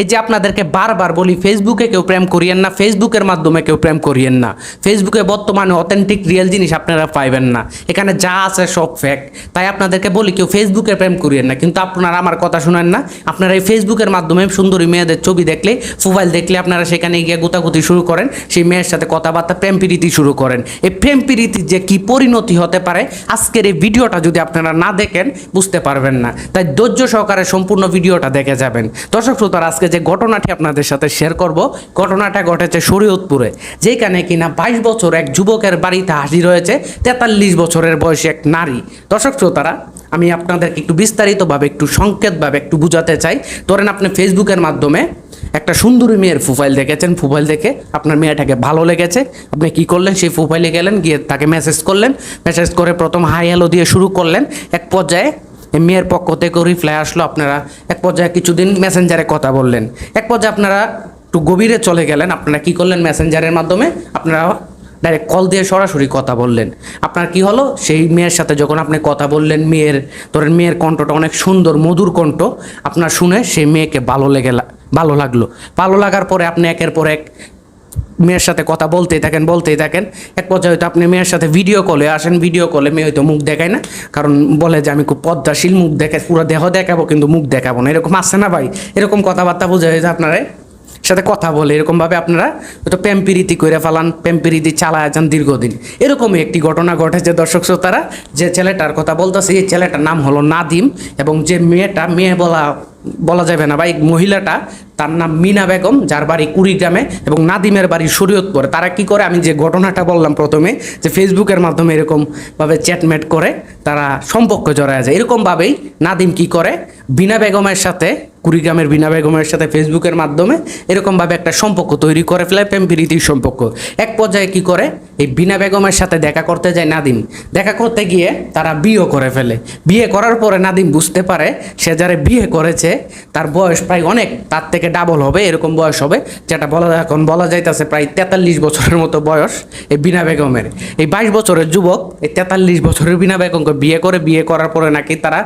এই যে আপনাদেরকে বারবার বলি ফেসবুকে কেউ প্রেম করিয়েন না ফেসবুকের মাধ্যমে কেউ প্রেম করিয়েন না। ফেসবুকে বর্তমানে অথেন্টিক রিয়েল জিনিস আপনারা পাইবেন না। এখানে যা আছে সব ফ্যাক তাই আপনাদেরকে বলি, কেউ ফেসবুকে প্রেম করিয়েন না। কিন্তু আপনারা আমার কথা শুনেন না। আপনারা এই ফেসবুকের মাধ্যমে সুন্দরী মেয়েদের ছবি দেখলে মোবাইল দেখলে আপনারা সেখানে গিয়ে গোতাগুতি শুরু করেন। সেই মেয়ের সাথে কথাবার্তা, প্রেম প্রীতি শুরু করেন। এই প্রেম প্রীতির যে কি পরিণতি হতে পারে, আজকের এই ভিডিওটা যদি আপনারা না দেখেন, বুঝতে পারবেন না। তাই ধৈর্য সহকারে সম্পূর্ণ ভিডিওটা দেখে যাবেন। দর্শক শ্রোতার, আজকে যে ঘটনাটি আপনাদের সাথে শেয়ার করব, ঘটনাটা ঘটেছে শরীয়তপুরে, যেখানে কিনা বাইশ বছর এক যুবকের বাড়িতে হাজির হয়েছে, তেতাল্লিশ বছরের বয়সী এক নারী। দর্শক শ্রোতারা, আমি আপনাদেরকে একটু বিস্তারিতভাবে, একটু সংকেতভাবে একটু বুঝাতে চাই। ধরেন আপনি ফেসবুকের মাধ্যমে একটা সুন্দরী মেয়ের প্রোফাইল দেখেছেন প্রোফাইল দেখে আপনার মেয়েটাকে ভালো লেগেছে। আপনি কি করলেন? সেই প্রোফাইলে গেলেন, গিয়ে তাকে মেসেজ করলেন। মেসেজ করে প্রথম হাই হ্যালো দিয়ে শুরু করলেন। এক পর্যায়ে মেয়ের পক্ষ থেকে রিপ্লাই আসলো আপনারা। এক পর্যায়ে কিছুদিন মেসেঞ্জারে কথা বললেন। এক পর্যায়ে আপনারা একটু গভীরে চলে গেলেন। আপনারা কি করলেন মেসেঞ্জারের মাধ্যমে? আপনারা ডাইরেক্ট কল দিয়ে সরাসরি কথা বললেন। আপনার কি হলো? সেই মেয়ের সাথে যখন আপনি কথা বললেন, মেয়ের, ধরেন মেয়ের কণ্ঠটা অনেক সুন্দর, মধুর কণ্ঠ, আপনার শুনে সেই মেয়েকে ভালো লেগে ভালো লাগল। ভালো লাগার পরে আপনি একের পর এক মেয়ের সাথে কথা বলতেই থাকেন বলতেই থাকেন। এক পর্যায়ে হয়তো আপনি মেয়ের সাথে ভিডিও কলে আসেন ভিডিও কলে মেয়ে হয়তো মুখ দেখায় না। কারণ বলে যে, আমি খুব পদ্মাশীল, মুখ দেখে পুরো দেহ দেখাবো, কিন্তু মুখ দেখাবো না। এরকম আসছে না ভাই? এরকম কথাবার্তা বোঝা হয়েছে আপনারা? সাথে কথা বলে, এরকমভাবে আপনারা হয়তো প্যাম্পিরিতি করে ফেলান প্যাম্পিরিতি চালায় যান দীর্ঘদিন। এরকমই একটি ঘটনা ঘটেছে, দর্শক শ্রোতারা, যে ছেলেটার কথা বলতেছে, এই ছেলেটার নাম হলো নাদিম এবং যে মেয়েটা, মেয়ে বলা বলা যাবে না বা এই মহিলাটা, তার নাম মিনা বেগম, যার বাড়ি কুড়িগ্রামে এবং নাদিমের বাড়ি শরীয়তপুরে। তারা কি করে, আমি যে ঘটনাটা বললাম প্রথমে, যে ফেসবুকের মাধ্যমে এরকমভাবে চ্যাটমেট করে, তারা সম্পর্ক জড়ায় যায়। এরকমভাবেই নাদিম কি করে, বিনা বেগমের সাথে কুড়িগ্রামের বিনা বেগমের সাথে ফেসবুকের মাধ্যমে এরকমভাবে একটা সম্পর্ক তৈরি করে ফেলে প্রেম প্রীতির সম্পর্ক। এক পর্যায়ে কি করে? এই বিনা বেগমের সাথে দেখা করতে যায় নাদিম। দেখা করতে গিয়ে তারা বিয়ে করে ফেলে। বিয়ে করার পরে নাদিম বুঝতে পারে সে যারা বিয়ে করেছে, তার বয়স প্রায় অনেক, তার থেকে ডাবল হবে, এরকম বয়স হবে, যেটা বলা এখন বলা যাইতেছে প্রায় তেতাল্লিশ বছরের মতো বয়স এই বিনা বেগমের। এই বাইশ বছরের যুবক, এই তেতাল্লিশ বছরের বিনা বেগমকে বিয়ে করে, বিয়ে করার পরে নাকি তারা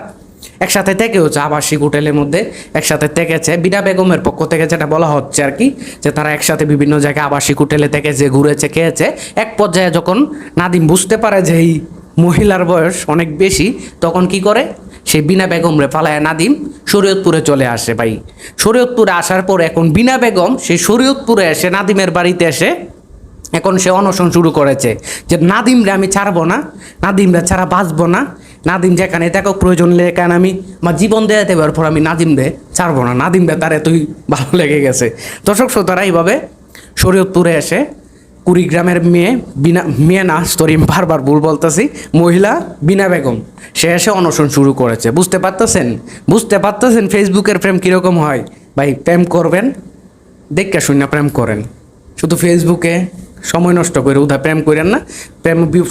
একসাথে থেকে হচ্ছে আবাসিক হোটেলের মধ্যে, একসাথে থেকেছে। বিনা বেগমের পক্ষ থেকে যেটা বলা হচ্ছে আর কি, যে তারা একসাথে বিভিন্ন জায়গায় আবাসিক হোটেলে থেকে যে ঘুরেছে, খেয়েছে। এক পর্যায়ে যখন নাদিম বুঝতে পারে যে এই মহিলার বয়স অনেক বেশি, তখন কি করে? সে বিনা বেগম রে পালায় নাদিম, শরীয়তপুরে চলে আসে ভাই। শরীয়তপুরে আসার পর এখন বিনা বেগম সেই শরীয়তপুরে এসে নাদিমের বাড়িতে এসে এখন সে অনশন শুরু করেছে। যে নাদিমরে আমি ছাড়বো না, নাদিমরে ছাড়া বাঁচবো না নাদিম যেখানে দেখো প্রয়োজন লেখান আমি আমার জীবন দেওয়া দেওয়ার পর আমি নাদিমরে ছাড়বো না। নাদিমরে তার এতই ভালো লেগে গেছে। দর্শক শ্রোতারা, এইভাবে শরীয়তপুরে এসে কুড়িগ্রামের মেয়ে বিনা, মেয়ে না সরি বারবার ভুল বলতেছি, মহিলা বিনা বেগম, সে এসে অনশন শুরু করেছে। বুঝতে পারতেছেন? বুঝতে পারতেছেন ফেসবুকের প্রেম কীরকম হয়? ভাই, প্রেম করবেন, দেখে শুনে প্রেম করেন। শুধু ফেসবুকে সময় নষ্ট করে উদা প্রেম করেন না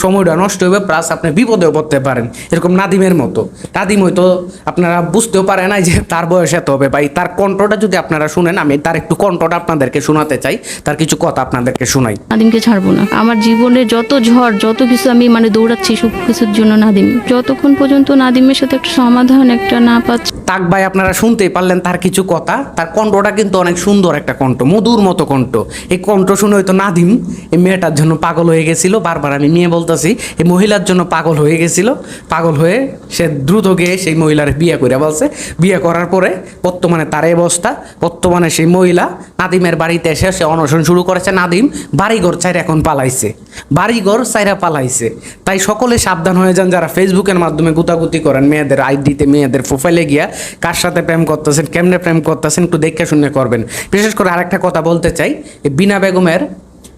সময়টা নষ্ট হবে প্লাস আপনি বিপদেও পড়তে পারেন। এরকম নাদিমের মতো। নাদিম হয়তো আপনারা বুঝতেও পারে না যে তার বয়স এত হবে। ভাই তার কণ্ঠটা যদি আপনারা শুনেন আমি তার একটু কণ্ঠটা আপনাদেরকে শোনাতে চাই। তার কিছু কথা আপনাদেরকে শোনাই। নাদিমকে ছাড়বো না। আমার জীবনে যত ঝড় যত কিছু আমি মানে দৌড়াচ্ছি সব কিছুর জন্য নাদিম। যতক্ষণ পর্যন্ত নাদিমের সাথে একটা সমাধান একটা না পাচ্ছি তাক ভাই আপনারা শুনতেই পারলেন তার কিছু কথা। তার কণ্ঠটা কিন্তু অনেক সুন্দর একটা কণ্ঠ মধুর মতো কণ্ঠ। এই কণ্ঠ শুনে হয়তো নাদিম এই মেয়েটার জন্য পাগল হয়ে গেছিল বারবার আমি মেয়ে বলতেছি, এই মহিলার জন্য পাগল হয়ে গেছিল। পাগল হয়ে সে দ্রুত গিয়ে সেই মহিলার বিয়ে করে বলছে বিয়ে করার পরে বর্তমানে তার এই অবস্থা। বর্তমানে সেই মহিলা নাদিমের বাড়িতে এসে সে অনশন শুরু করেছে। নাদিম বাড়িঘর চাইরা এখন পালাইছে। বাড়িঘর চাইরা পালাইছে। তাই সকলে সাবধান হয়ে যান যারা ফেসবুকের মাধ্যমে গুতাগুতি করেন। মেয়েদের আইডিতে, মেয়েদের প্রোফাইলে গিয়া কার সাথে প্রেম করতেছেন, কেমনে প্রেম করতেছেন একটু দেখে শুনে করবেন। বিশেষ করে আরেকটা কথা বলতে চাই বিনা বেগমের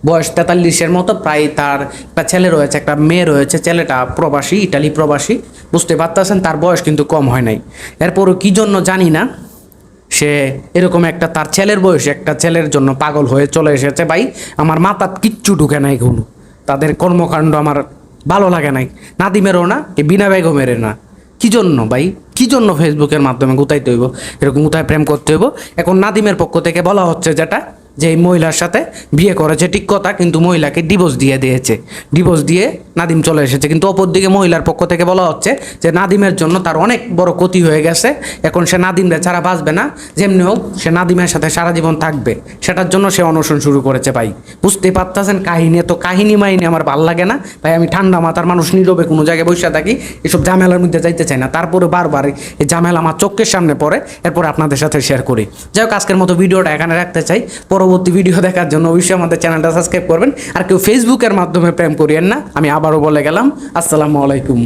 বয়স তেতাল্লিশের মতো, প্রায় তার একটা ছেলে রয়েছে, একটা মেয়ে রয়েছে, ছেলেটা প্রবাসী, ইটালি প্রবাসী। বুঝতে পারতেছেন, তার বয়স কিন্তু কম হয় নাই। এরপরও কী জন্য জানি না। সে এরকম একটা, তার ছেলের বয়সে একটা ছেলের জন্য পাগল হয়ে চলে এসেছে, ভাই, আমার মাথার কিচ্ছু ঢুকে নাই কোনো তাদের কর্মকাণ্ড আমার ভালো লাগে নাই। নাদিমেরও না, এ বিনা বেগমের না। কি জন্য, ভাই? কি জন্য ফেসবুকের মাধ্যমে গুতাইতে হইব? এরকম গুতায় প্রেম করতে হইব? এখন নাদিমের পক্ষ থেকে বলা হচ্ছে যেটা যে এই মহিলার সাথে বিয়ে করেছে, ঠিক কথা, কিন্তু মহিলাকে ডিভোর্স দিয়ে দিয়েছে। ডিভোর্স দিয়ে নাদিম চলে এসেছে, কিন্তু অপরদিকে মহিলার পক্ষ থেকে বলা হচ্ছে যে নাদিমের জন্য তার অনেক বড় ক্ষতি হয়ে গেছে। এখন সে নাদিমরে ছাড়া বাঁচবে না, যেমনি হোক, সে নাদিমের সাথে সারা জীবন থাকবে। সেটার জন্য সে অনশন শুরু করেছে ভাই। বুঝতে পারতেছেন কাহিনী? তো কাহিনী মাহিনী আমার ভালো লাগে না। তাই আমি ঠান্ডা মাথার মানুষ, নীরবে কোনো জায়গায় বসে থাকি, এসব ঝামেলার মধ্যে যাইতে চাই না। তারপরে বারবার এই ঝামেলা আমার চোখের সামনে পড়ে, এরপর আপনাদের সাথে শেয়ার করি। যাই হোক, আজকের মতো ভিডিওটা এখানে রাখতে চাই। পরবর্তী ভিডিও দেখার জন্য অবশ্যই আমাদের চ্যানেলটা সাবস্ক্রাইব করবেন। আর কেউ ফেসবুকের মাধ্যমে প্রেম করিয়েন না। আমি আবারও বলে গেলাম, আসসালামু আলাইকুম।